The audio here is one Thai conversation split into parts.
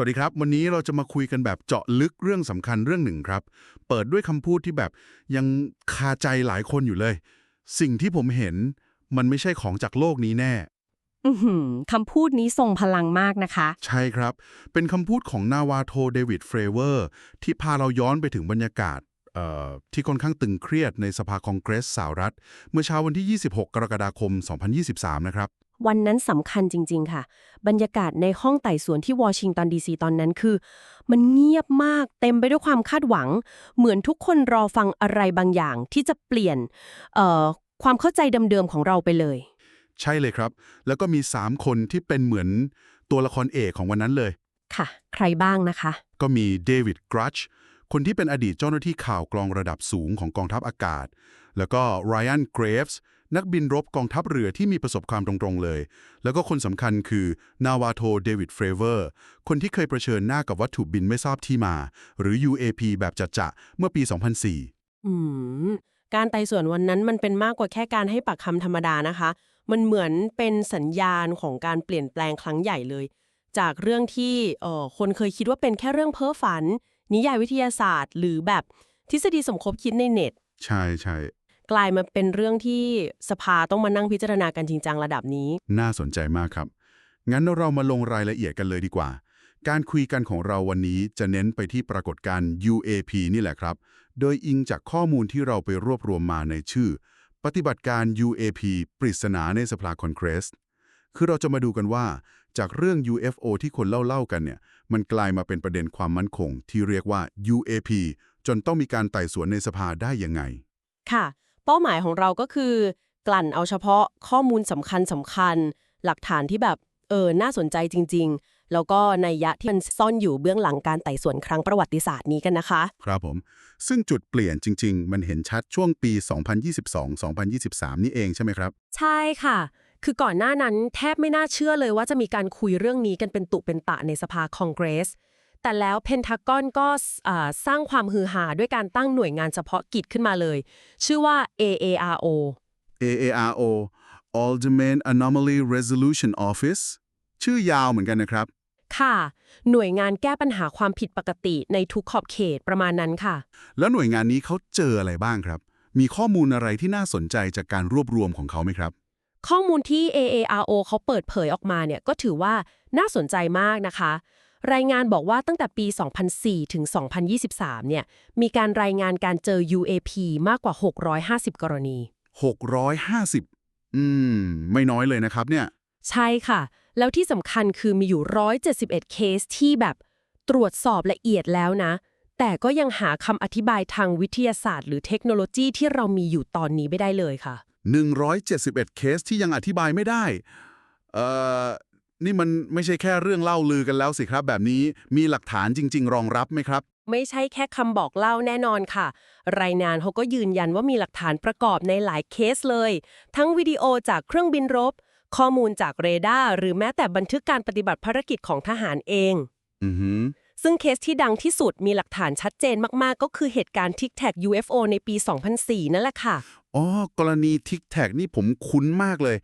วัสดีครับ วันนี้เราจะมาคุยกันแบบเจาะลึกเรื่องสำคัญเรื่องหนึ่งครับ เปิดด้วยคำพูดที่แบบยังคาใจหลายคนอยู่เลย สิ่งที่ผมเห็นมันไม่ใช่ของจากโลกนี้แน่อือหือคำพูดนี้ทรงพลังมากนะคะ ใช่ครับ เป็นคำพูดของนาวาโทเดวิดเฟรเวอร์ ที่พาเราย้อนไปถึงบรรยากาศเอ่อที่ค่อนข้างตึงเครียดในสภาคองเกรสสหรัฐ เมื่อเช้าวันที่ 26 กรกฎาคม 2023 นะครับ วันนั้นสำคัญจริง ๆ ค่ะ บรรยากาศในห้องไต่สวนที่วอชิงตันดีซีตอนนั้นคือ มันเงียบมากเต็มไปด้วยความคาดหวัง เหมือนทุกคนรอฟังอะไรบางอย่างที่จะเปลี่ยนเอ่อความเข้าใจเดิมๆของเราไปเลย ใช่เลยครับ แล้วก็มี 3 คนที่เป็นเหมือนตัวละครเอกของวันนั้นเลย ค่ะ ใครบ้างนะคะ ก็มีเดวิดกรัชคนที่เป็นอดีตเจ้าหน้าที่ข่าวกรองระดับสูงของกองทัพอากาศ แล้วก็ไรอันเกรฟส์ นักบินรบกองทัพเรือที่มีประสบความตรงๆเลย แล้วก็คนสำคัญคือนาวาโทเดวิดเฟรเวอร์ คนที่เคยเผชิญหน้ากับวัตถุบินไม่ทราบที่มา หรือ UAP แบบจัดจะเมื่อปี 2004 อืม การไต่สวนวันนั้นมันเป็นมากกว่าแค่การให้ปากคำธรรมดานะคะ มันเหมือนเป็นสัญญาณของการเปลี่ยนแปลงครั้งใหญ่เลย จากเรื่องที่เอ่อคนเคยคิดว่าเป็นแค่เรื่องเพ้อฝัน นิยายวิทยาศาสตร์ หรือแบบทฤษฎีสมคบคิดในเน็ต ใช่ใช่ กลายมาเป็นเรื่องที่สภาต้องมานั่งพิจารณากันจริงจังระดับนี้ น่าสนใจมากครับ งั้นเรามาลงรายละเอียดกันเลยดีกว่า การคุยกันของเราวันนี้จะเน้นไปที่ปรากฏการณ์ UAP นี่แหละครับ โดยอิงจากข้อมูลที่เราไปรวบรวมมาในชื่อ ปฏิบัติการ UAP ปริศนาในสภาคอนเกรส คือเราจะมาดูกันว่า จากเรื่อง UFO ที่คนเล่าๆกันเนี่ย มันกลายมาเป็นประเด็นความมั่นคง ที่เรียกว่า UAP จนต้องมีการไต่สวนในสภาได้ยังไง ค่ะ เป้าหมายของเราก็คือ กลั่นเอาเฉพาะข้อมูลสำคัญสำคัญ หลักฐานที่แบบเออน่าสนใจจริง ๆ แล้วก็ในยยะที่มันซ่อนอยู่เบื้องหลังการไต่สวนครั้งประวัติศาสตร์นี้กันนะคะ ครับผม ซึ่งจุดเปลี่ยนจริง ๆ มันเห็นชัดช่วงปี 2022-2023 นี่เองใช่ไหมครับ ใช่ค่ะ คือก่อนหน้านั้นแทบไม่น่าเชื่อเลยว่าจะมีการคุยเรื่องนี้กันเป็นตุเป็นตะในสภาคองเกรส แต่แล้วเพนทากอนก็อ่าสร้างความฮือฮาด้วยการตั้งหน่วยงานเฉพาะกิจขึ้นมาเลย ชื่อว่า AARO AARO Alderman Anomaly Resolution Office ชื่อยาวเหมือนกันนะครับ ค่ะ หน่วยงานแก้ปัญหาความผิดปกติในทุกขอบเขตประมาณนั้นค่ะ แล้วหน่วยงานนี้เขาเจออะไรบ้างครับ มีข้อมูลอะไรที่น่าสนใจจากการรวบรวมของเขาไหมครับ ข้อมูลที่ AARO เขาเปิดเผยออกมาเนี่ยก็ถือว่าน่าสนใจมากนะคะ รายงานบอกว่าตั้งแต่ปี 2004 ถึง 2023 เนี่ย มีการรายงานการเจอ UAP มากกว่า 650 กรณี 650 อืม ไม่น้อยเลยนะครับเนี่ย ใช่ค่ะ แล้วที่สำคัญคือมีอยู่ 171 เคสที่แบบตรวจสอบละเอียดแล้วนะ แต่ก็ยังหาคำอธิบายทางวิทยาศาสตร์ หรือเทคโนโลยีที่เรามีอยู่ตอนนี้ไม่ได้เลยค่ะ 171 เคสที่ยังอธิบายไม่ได้ เอ่อ นี่มันไม่ใช่แค่เรื่องเล่าลือกันแล้วสิครับ แบบนี้มีหลักฐานจริง ๆ รองรับไหมครับ ไม่ใช่แค่คำบอกเล่าแน่นอนค่ะ รายงานเขาก็ยืนยันว่ามีหลักฐานประกอบในหลายเคสเลย ทั้งวิดีโอจากเครื่องบินรบ ข้อมูลจากเรดาร์หรือแม้แต่บันทึกการปฏิบัติภารกิจของทหารเองอือหือซึ่งเคสที่ดังที่สุดมีหลักฐานชัดเจนมาก ๆ ก็คือเหตุการณ์ทิกแท็ก UFO ในปี 2004 นั่นแหละค่ะ อ๋อ กรณีทิกแท็กนี่ผมคุ้นมากเลย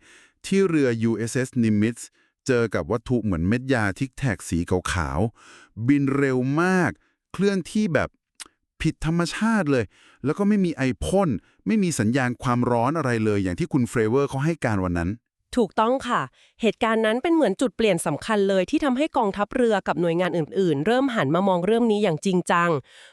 ที่เรือ USS Nimitz เจอกับวัตถุเหมือนเม็ดยาทิกแท็กสีขาวๆ บินเร็วมาก เคลื่อนที่แบบผิดธรรมชาติเลย แล้วก็ไม่มีไอพ่น ไม่มีสัญญาณความร้อนอะไรเลย อย่างที่คุณเฟรเวอร์เขาให้การวันนั้น ถูกต้องค่ะ เหตุการณ์นั้นเป็นเหมือนจุดเปลี่ยนสำคัญเลยที่ทำให้กองทัพเรือกับหน่วยงานอื่น ๆ เริ่มหันมามองเรื่องนี้อย่างจริงจัง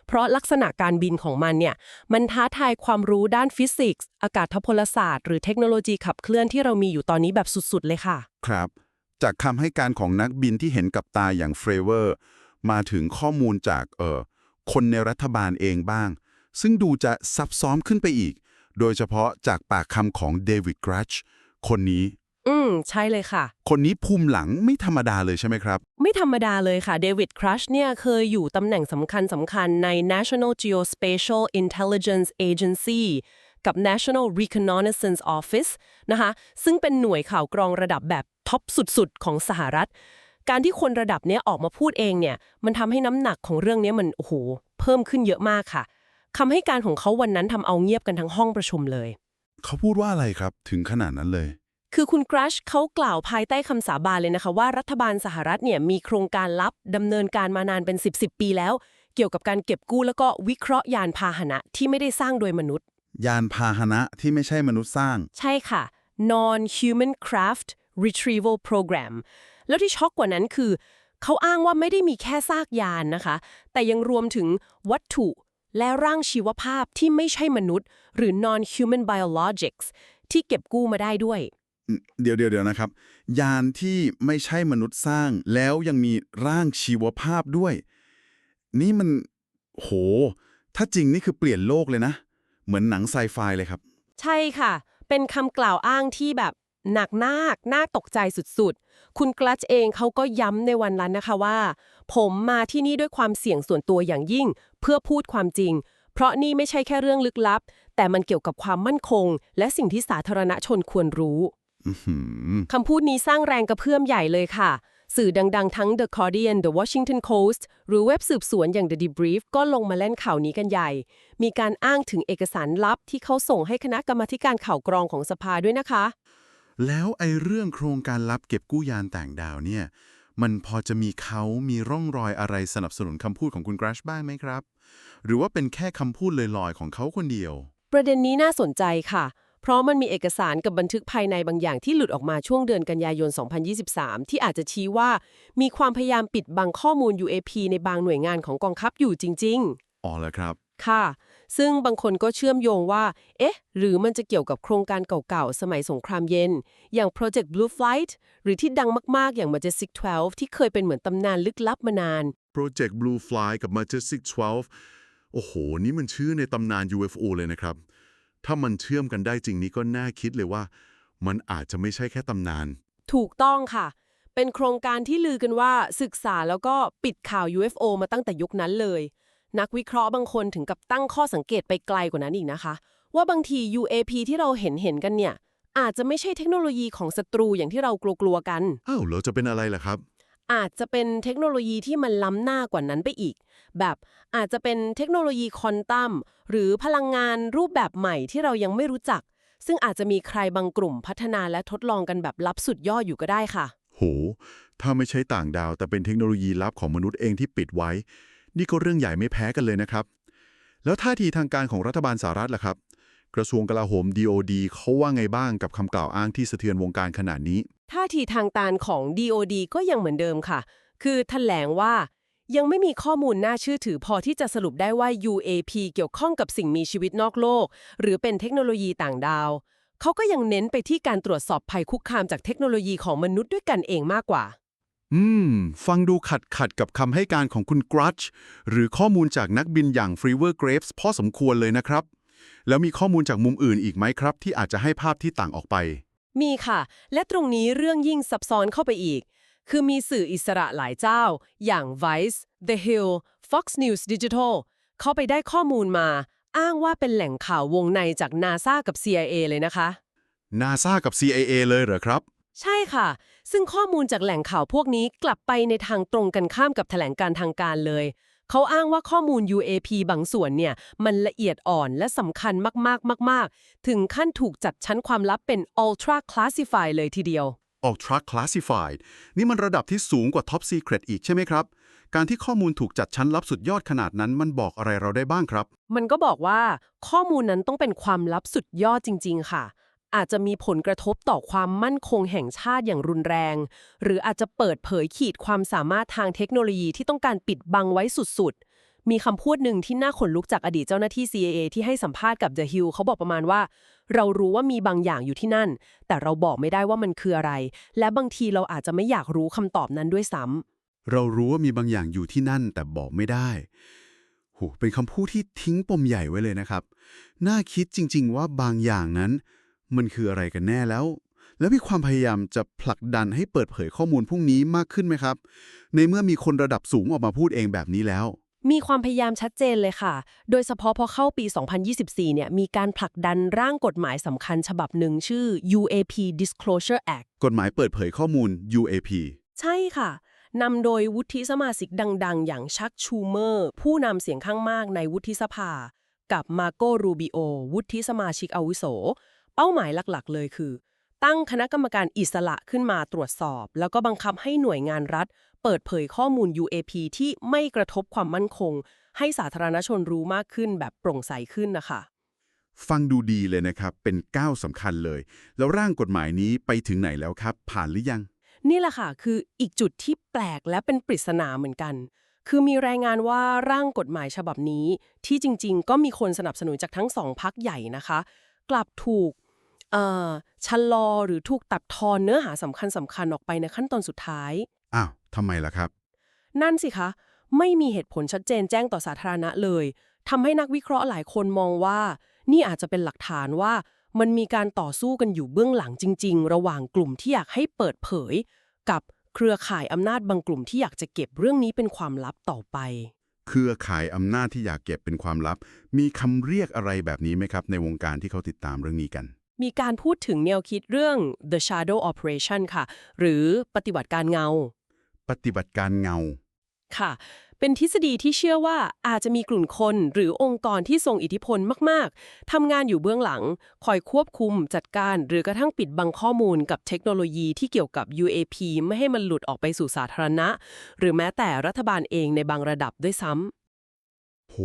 เพราะลักษณะการบินของมันเนี่ย มันท้าทายความรู้ด้านฟิสิกส์ อากาศพลศาสตร์ หรือเทคโนโลยีขับเคลื่อนที่เรามีอยู่ตอนนี้แบบสุด ๆ เลยค่ะ ครับ จากคำให้การของนักบินที่เห็นกับตาอย่างเฟรเวอร์ มาถึงข้อมูลจากเอ่อคนในรัฐบาลเองบ้าง ซึ่งดูจะซับซ้อนขึ้นไปอีก โดยเฉพาะจากปากคำของเดวิดกรัชคนนี้ อืม ใช่เลยค่ะ คนนี้ภูมิหลังไม่ธรรมดาเลยใช่ไหมครับ ไม่ธรรมดาเลยค่ะเดวิดครัชเนี่ยเคยอยู่ตำแหน่งสำคัญสำคัญใน National Geospatial Intelligence Agency กับ National Reconnaissance Office นะคะซึ่งเป็นหน่วยข่าวกรองระดับแบบท็อปสุดๆ ของสหรัฐ การที่คนระดับเนี้ยออกมาพูดเองเนี่ยมันทำให้น้ำหนักของเรื่องเนี้ยมันโอ้โหเพิ่มขึ้นเยอะมากค่ะคำให้การของเขาวันนั้นทำเอาเงียบกันทั้งห้องประชุมเลย เขาพูดว่าอะไรครับถึงขนาดนั้นเลยคือคุณกรัชเขากล่าวภายใต้คำสาบานเลยนะคะว่ารัฐบาลสหรัฐเนี่ยมีโครงการลับดำเนินการมานานเป็น 10 10ปีแล้ว เกี่ยวกับการเก็บกู้แล้วก็วิเคราะห์ยานพาหนะที่ไม่ได้สร้างโดยมนุษย์ ยานพาหนะที่ไม่ใช่มนุษย์สร้าง ใช่ค่ะ non-human craft retrieval program แล้วที่ช็อกกว่านั้นคือ เขาอ้างว่าไม่ได้มีแค่ซากยานนะคะ แต่ยังรวมถึงวัตถุและร่างชีวภาพที่ไม่ใช่มนุษย์ หรือ non-human biologics ที่เก็บกู้มาได้ด้วย เดี๋ยวเดี๋ยวเดี๋ยวนะครับ ยานที่ไม่ใช่มนุษย์สร้าง แล้วยังมีร่างชีวภาพด้วย นี่มันโห ถ้าจริงนี่คือเปลี่ยนโลกเลยนะ เหมือนหนังไซไฟเลยครับ ใช่ค่ะ เป็นคำกล่าวอ้างที่แบบหนักมากน่าตกใจสุดๆ คุณกลัชเองเขาก็ย้ำในวันนั้นนะคะว่า ผมมาที่นี่ด้วยความเสี่ยงส่วนตัวอย่างยิ่ง เพื่อพูดความจริง เพราะนี่ไม่ใช่แค่เรื่องลึกลับ แต่มันเกี่ยวกับความมั่นคง และสิ่งที่สาธารณชนควรรู้อื้อหือคำพูดนี้สร้างแรงกระเพื่อมใหญ่เลยค่ะ สื่อดังๆ ทั้ง The Guardian The Washington Post หรือเว็บสืบสวนอย่าง The Debrief ก็ลงมาเล่นข่าวนี้กันใหญ่ มีการอ้างถึงเอกสารลับที่เขาส่งให้คณะกรรมาธิการข่าวกรองของสภาด้วยนะคะ แล้วไอ้เรื่องโครงการลับเก็บกู้ยานต่างดาวเนี่ย มันพอจะมีเขามีร่องรอยอะไรสนับสนุนคำพูดของคุณกราชบ้างไหมครับ หรือว่าเป็นแค่คำพูดลอยๆของเขาคนเดียว ประเด็นนี้น่าสนใจค่ะ เพราะมันมีเอกสารกับบันทึกภายในบางอย่างที่หลุดออกมาช่วงเดือนกันยายน 2023 ที่อาจจะชี้ว่า มีความพยายามปิดบังข้อมูล UAP ในบางหน่วยงานของกองทัพอยู่จริง ๆ อ๋อแล้วครับ ค่ะ ซึ่งบางคนก็เชื่อมโยงว่า เอ๊ะ หรือมันจะเกี่ยวกับโครงการเก่าๆ สมัยสงครามเย็น อย่าง Project Blue Flight หรือที่ดังมากๆ อย่าง Majestic 12 ที่เคยเป็นเหมือนตำนานลึกลับมานาน Project Blue Fly กับ Majestic 12 โอ้โห นี่มันชื่อในตำนาน UFO เลยนะครับ ถ้ามันเชื่อมกันได้จริงนี่ก็น่าคิดเลยว่า มันอาจจะไม่ใช่แค่ตำนาน ถูกต้องค่ะ เป็นโครงการที่ลือกันว่าศึกษาแล้วก็ปิดข่าว UFO มาตั้งแต่ยุคนั้นเลย นักวิเคราะห์บางคนถึงกับตั้งข้อสังเกตไปไกลกว่านั้นอีกนะคะ ว่าบางที UAP ที่เราเห็นเห็นๆกันเนี่ยอาจจะไม่ใช่เทคโนโลยีของศัตรูอย่างที่เรากลัวๆกัน อ้าวแล้วจะเป็นอะไรล่ะครับ อาจจะเป็นเทคโนโลยีที่มันล้ำหน้ากว่านั้นไปอีก แบบอาจจะเป็นเทคโนโลยีคอนตัมหรือพลังงานรูปแบบใหม่ที่เรายังไม่รู้จัก ซึ่งอาจจะมีใครบางกลุ่มพัฒนาและทดลองกันแบบลับสุดยอดอยู่ก็ได้ค่ะ โห ถ้าไม่ใช่ต่างดาว แต่เป็นเทคโนโลยีลับของมนุษย์เองที่ปิดไว้ นี่ก็เรื่องใหญ่ไม่แพ้กันเลยนะครับ แล้วท่าทีทางการของรัฐบาลสหรัฐล่ะครับ กระทรวงกลาโหม DOD เขาว่าไงบ้างกับคำกล่าวอ้างที่สะเทือนวงการขนาดนี้ ท่าทีทางการของ DOD ก็ยังเหมือนเดิมค่ะ คือแถลงว่ายังไม่มีข้อมูลน่าเชื่อถือพอที่จะสรุปได้ว่า UAP เกี่ยวข้องกับสิ่งมีชีวิตนอกโลก หรือเป็นเทคโนโลยีต่างดาว เขาก็ยังเน้นไปที่การตรวจสอบภัยคุกคามจากเทคโนโลยีของมนุษย์ด้วยกันเองมากกว่า อืม ฟังดูขัดขัดกับคำให้การของคุณกรัชหรือข้อมูลจากนักบินอย่างฟรีเวอร์เกรฟส์พอสมควรเลยนะครับ แล้วมีข้อมูลจากมุมอื่นอีกไหมครับ ที่อาจจะให้ภาพที่ต่างออกไป มีค่ะ และตรงนี้เรื่องยิ่งซับซ้อนเข้าไปอีก คือมีสื่ออิสระหลายเจ้า อย่าง Vice The Hill Fox News Digital เข้าไปได้ข้อมูลมา อ้างว่าเป็นแหล่งข่าววงในจาก NASA กับ CIA เลยนะคะ NASA กับ CIA เลยเหรอครับ ใช่ค่ะ ซึ่งข้อมูลจากแหล่งข่าวพวกนี้กลับไปในทางตรงกันข้ามกับแถลงการทางการเลย เขาอ้างว่าข้อมูล UAP บางส่วนเนี่ยมันละเอียดอ่อนและสำคัญมากๆมาก ๆ ถึงขั้นถูกจัดชั้นความลับเป็น ultra classified เลยทีเดียว Ultra Classified นี่มันระดับที่สูงกว่า Top Secret อีกใช่ไหมครับ การที่ข้อมูลถูกจัดชั้นลับสุดยอดขนาดนั้น มันบอกอะไรเราได้บ้างครับ มันก็บอกว่าข้อมูลนั้นต้องเป็นความลับสุดยอดจริง ๆ ค่ะ อาจจะมีผลกระทบต่อความมั่นคงแห่งชาติอย่างรุนแรง หรืออาจจะเปิดเผยขีดความสามารถทางเทคโนโลยีที่ต้องการปิดบังไว้สุดๆ มีคำพูดหนึ่งที่น่าขนลุกจากอดีตเจ้าหน้าที่ CIA ที่ให้สัมภาษณ์กับ The Hill เขาบอกประมาณว่า เรารู้ว่ามีบางอย่างอยู่ที่นั่น แต่เราบอกไม่ได้ว่ามันคืออะไร และบางทีเราอาจจะไม่อยากรู้คำตอบนั้นด้วยซ้ำเรารู้ว่ามีบางอย่างอยู่ที่นั่น แต่บอกไม่ได้โหเป็นคำพูดที่ทิ้งปมใหญ่ไว้เลยนะครับ น่าคิดจริง ๆ ว่าบางอย่างนั้น มันคืออะไรกันแน่แล้ว แล้วมีความพยายามจะผลักดันให้เปิดเผยข้อมูลพวกนี้มากขึ้นไหมครับ ในเมื่อมีคนระดับสูงออกมาพูดเองแบบนี้แล้วมีความพยายามชัดเจนเลยค่ะ โดยเฉพาะพอเข้าปี 2024 เนี่ย มีการผลักดันร่างกฎหมายสำคัญฉบับหนึ่งชื่อ UAP Disclosure Act กฎหมายเปิดเผยข้อมูล UAP ใช่ค่ะ นำโดยวุฒิสมาชิกดัง ๆ อย่างชักชูเมอร์ ผู้นำเสียงข้างมากในวุฒิสภา กับมาโกรูบิโอ วุฒิสมาชิกอาวุโส เป้าหมายหลักๆ เลยคือ ตั้งคณะกรรมการอิสระขึ้นมาตรวจสอบ แล้วก็บังคับให้หน่วยงานรัฐ เปิดเผยข้อมูล UAP ที่ไม่กระทบความมั่นคง ให้สาธารณชนรู้มากขึ้นแบบโปร่งใสขึ้นนะคะฟังดูดีเลยนะครับ เป็นก้าวสำคัญเลย แล้วร่างกฎหมายนี้ไปถึงไหนแล้วครับ ผ่านหรือยัง นี่แหละค่ะ คืออีกจุดที่แปลกและเป็นปริศนาเหมือนกัน คือมีรายงานว่าร่างกฎหมายฉบับนี้ ที่จริง ๆ ก็มีคนสนับสนุนจากทั้งสองพักใหญ่นะคะ กลับถูกเอ่อชะลอหรือถูกตัดทอนเนื้อหาสำคัญสำคัญออกไปในขั้นตอนสุดท้าย อ้าวทำไมล่ะครับ นั่นสิคะ ไม่มีเหตุผลชัดเจนแจ้งต่อสาธารณะเลยทำให้นักวิเคราะห์หลายคนมองว่า นี่อาจจะเป็นหลักฐานว่า มันมีการต่อสู้กันอยู่เบื้องหลังจริง ๆ ระหว่างกลุ่มที่อยากให้เปิดเผย กับเครือข่ายอำนาจบางกลุ่มที่อยากจะเก็บเรื่องนี้เป็นความลับต่อไป เครือข่ายอำนาจที่อยากเก็บเป็นความลับ มีคำเรียกอะไรแบบนี้ไหมครับ ในวงการที่เขาติดตามเรื่องนี้กัน มีการพูดถึงแนวคิดเรื่อง the shadow operation ค่ะ หรือปฏิบัติการเงา ปฏิบัติการเงาค่ะ เป็นทฤษฎีที่เชื่อว่าอาจจะมีกลุ่มคนหรือองค์กรที่ทรงอิทธิพลมาก ๆ ทำงานอยู่เบื้องหลัง คอยควบคุมจัดการหรือกระทั่งปิดบังข้อมูลกับเทคโนโลยีที่เกี่ยวกับ UAP ไม่ให้มันหลุดออกไปสู่สาธารณะ หรือแม้แต่รัฐบาลเองในบางระดับด้วยซ้ำ โห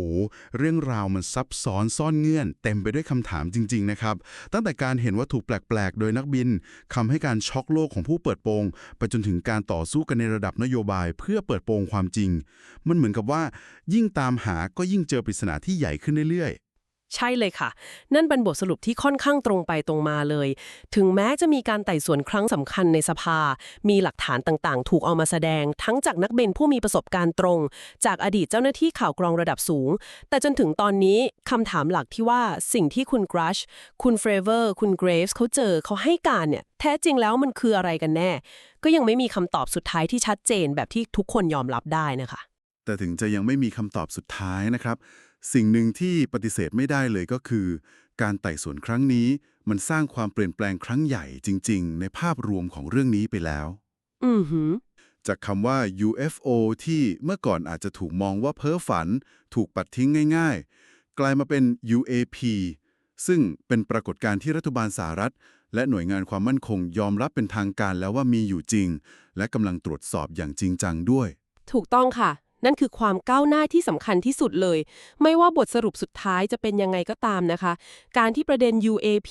เรื่องราวมันซับซ้อนซ่อนเงื่อน เต็มไปด้วยคำถามจริง ๆ นะครับ ตั้งแต่การเห็นวัตถุแปลก ๆ โดยนักบินคำให้การช็อกโลกของผู้เปิดโปง ไปจนถึงการต่อสู้กันในระดับนโยบาย เพื่อเปิดโปงความจริง มันเหมือนกับว่า ยิ่งตามหาก็ยิ่งเจอปริศนาที่ใหญ่ขึ้นเรื่อย ใช่เลยค่ะ นั่นเป็นบทสรุปที่ค่อนข้างตรงไปตรงมาเลย ถึงแม้จะมีการไต่สวนครั้งสำคัญในสภา มีหลักฐานต่างๆ ถูกเอามาแสดง ทั้งจากนักเบนผู้มีประสบการณ์ตรง จากอดีตเจ้าหน้าที่ข่าวกรองระดับสูง แต่จนถึงตอนนี้คำถามหลักที่ว่าสิ่งที่คุณกรัช คุณเฟรเวอร์ คุณเกรฟส์เขาเจอเขาให้การเนี่ย แท้จริงแล้วมันคืออะไรกันแน่ ก็ยังไม่มีคำตอบสุดท้ายที่ชัดเจนแบบที่ทุกคนยอมรับได้นะคะ แต่ถึงจะยังไม่มีคำตอบสุดท้ายนะครับ สิ่งหนึ่งที่ปฏิเสธไม่ได้เลยก็คือ การไต่สวนครั้งนี้มันสร้างความเปลี่ยนแปลงครั้งใหญ่จริง ๆ ในภาพรวมของเรื่องนี้ไปแล้ว อือหือจากคำว่า UFO ที่เมื่อก่อนอาจจะถูกมองว่าเพ้อฝัน ถูกปัดทิ้งง่าย ๆ กลายมาเป็น UAP ซึ่งเป็นปรากฏการณ์ที่รัฐบาลสหรัฐ และหน่วยงานความมั่นคงยอมรับเป็นทางการแล้วว่ามีอยู่จริง และกำลังตรวจสอบอย่างจริงจังด้วย ถูกต้องค่ะ นั่นคือความก้าวหน้าที่สำคัญที่สุดเลย ไม่ว่าบทสรุปสุดท้ายจะเป็นยังไงก็ตามนะคะ การที่ประเด็น UAP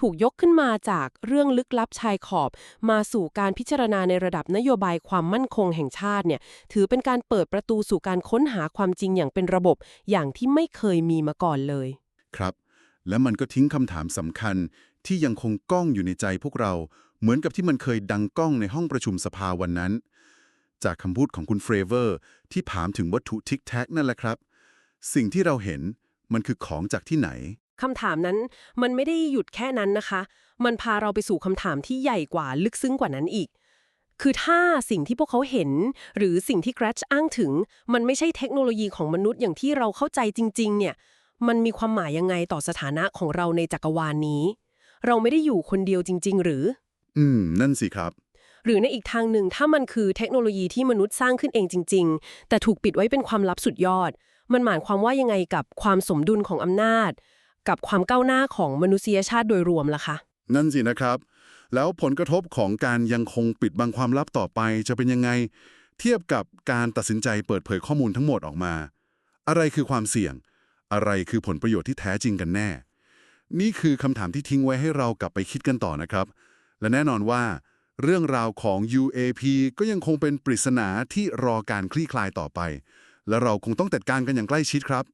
ถูกยกขึ้นมาจากเรื่องลึกลับชายขอบ มาสู่การพิจารณาในระดับนโยบายความมั่นคงแห่งชาติเนี่ย ถือเป็นการเปิดประตูสู่การค้นหาความจริงอย่างเป็นระบบ อย่างที่ไม่เคยมีมาก่อนเลย ครับ และมันก็ทิ้งคำถามสำคัญที่ยังคงก้องอยู่ในใจพวกเรา เหมือนกับที่มันเคยดังก้องในห้องประชุมสภาวันนั้น จากคำพูดของคุณเฟรเวอร์ ที่ถามถึงวัตถุทิกแท็กนั่นแหละครับ สิ่งที่เราเห็นมันคือของจากที่ไหนคำถามนั้นมันไม่ได้หยุดแค่นั้นนะคะ มันพาเราไปสู่คำถามที่ใหญ่กว่าลึกซึ้งกว่านั้นอีก คือถ้าสิ่งที่พวกเขาเห็น หรือสิ่งที่ Gratch อ้างถึง มันไม่ใช่เทคโนโลยีของมนุษย์อย่างที่เราเข้าใจจริง ๆ เนี่ย มันมีความหมายยังไงต่อสถานะของเราในจักรวาลนี้ เราไม่ได้อยู่คนเดียวจริง ๆ หรือ อืม นั่นสิครับ หรือในอีกทางหนึ่งถ้ามันคือเทคโนโลยีที่มนุษย์สร้างขึ้นเองจริง ๆ แต่ถูกปิดไว้เป็นความลับสุดยอด มันหมายความว่ายังไงกับความสมดุลของอำนาจ กับความก้าวหน้าของมนุษยชาติโดยรวมล่ะคะนั่นสินะครับ แล้วผลกระทบของการยังคงปิดบังความลับต่อไปจะเป็นยังไง เทียบกับการตัดสินใจเปิดเผยข้อมูลทั้งหมดออกมา อะไรคือความเสี่ยง อะไรคือผลประโยชน์ที่แท้จริงกันแน่ นี่คือคำถามที่ทิ้งไว้ให้เรากลับไปคิดกันต่อนะครับ และแน่นอนว่า เรื่องราวของ UAP ก็ยังคงเป็นปริศนาที่รอการคลี่คลายต่อไป และเราคงต้องจัดการกันอย่างใกล้ชิดครับ